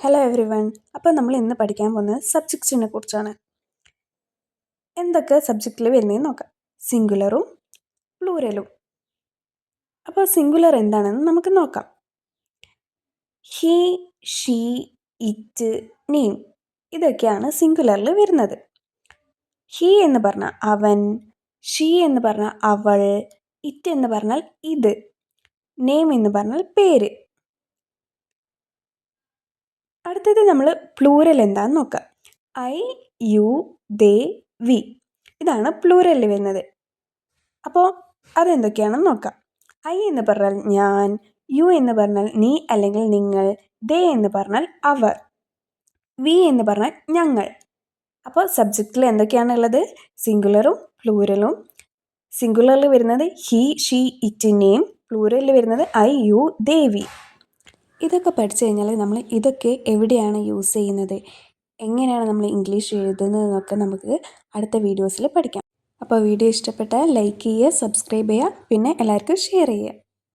Hello every one അപ്പോൾ നമ്മൾ ഇന്ന് പഠിക്കാൻ പോകുന്നത് സബ്ജക്ട്സിനെ കുറിച്ചാണ്. എന്തൊക്കെ സബ്ജക്റ്റിൽ വരുന്നതെന്ന് നോക്കാം. സിംഗുലറും പ്ലൂരലും അപ്പോൾ സിംഗുലർ എന്താണെന്ന് നമുക്ക് നോക്കാം. ഹീ ഷീ ഇറ്റ് നെയിം ഇതൊക്കെയാണ് സിംഗുലറിൽ വരുന്നത്. ഹീ എന്ന് പറഞ്ഞാൽ അവൻ ഷീ എന്ന് പറഞ്ഞാൽ അവൾ ഇറ്റ് എന്ന് പറഞ്ഞാൽ ഇത് നെയിം എന്ന് പറഞ്ഞാൽ പേര്. അടുത്തത് നമ്മൾ പ്ലൂരൽ എന്താണെന്ന് നോക്കാം. ഐ യു ദേ വി ഇതാണ് പ്ലൂരലിൽ വരുന്നത്. അപ്പോൾ അതെന്തൊക്കെയാണെന്ന് നോക്കാം. ഐ എന്ന് പറഞ്ഞാൽ ഞാൻ യു എന്ന് പറഞ്ഞാൽ നീ അല്ലെങ്കിൽ നിങ്ങൾ ദേ എന്ന് പറഞ്ഞാൽ അവർ വി എന്ന് പറഞ്ഞാൽ ഞങ്ങൾ. അപ്പോൾ സബ്ജക്റ്റിൽ എന്തൊക്കെയാണുള്ളത്? സിംഗുലറും പ്ലൂരലും സിംഗുലറിൽ വരുന്നത് ഹി ഷീ ഇറ്റ് നെയിം പ്ലൂരലിൽ വരുന്നത് ഐ യു ദേവി ഇതൊക്കെ പഠിച്ചു കഴിഞ്ഞാൽ നമ്മൾ ഇതൊക്കെ എവിടെയാണ് യൂസ് ചെയ്യുന്നത്? എങ്ങനെയാണ് നമ്മൾ ഇംഗ്ലീഷ് എഴുതുന്നതെന്നൊക്കെ നമുക്ക് അടുത്ത വീഡിയോസിൽ പഠിക്കാം. അപ്പോൾ വീഡിയോ ഇഷ്ടപ്പെട്ടാൽ ലൈക്ക് ചെയ്യുക സബ്സ്ക്രൈബ് ചെയ്യുക പിന്നെ എല്ലാവർക്കും ഷെയർ ചെയ്യുക.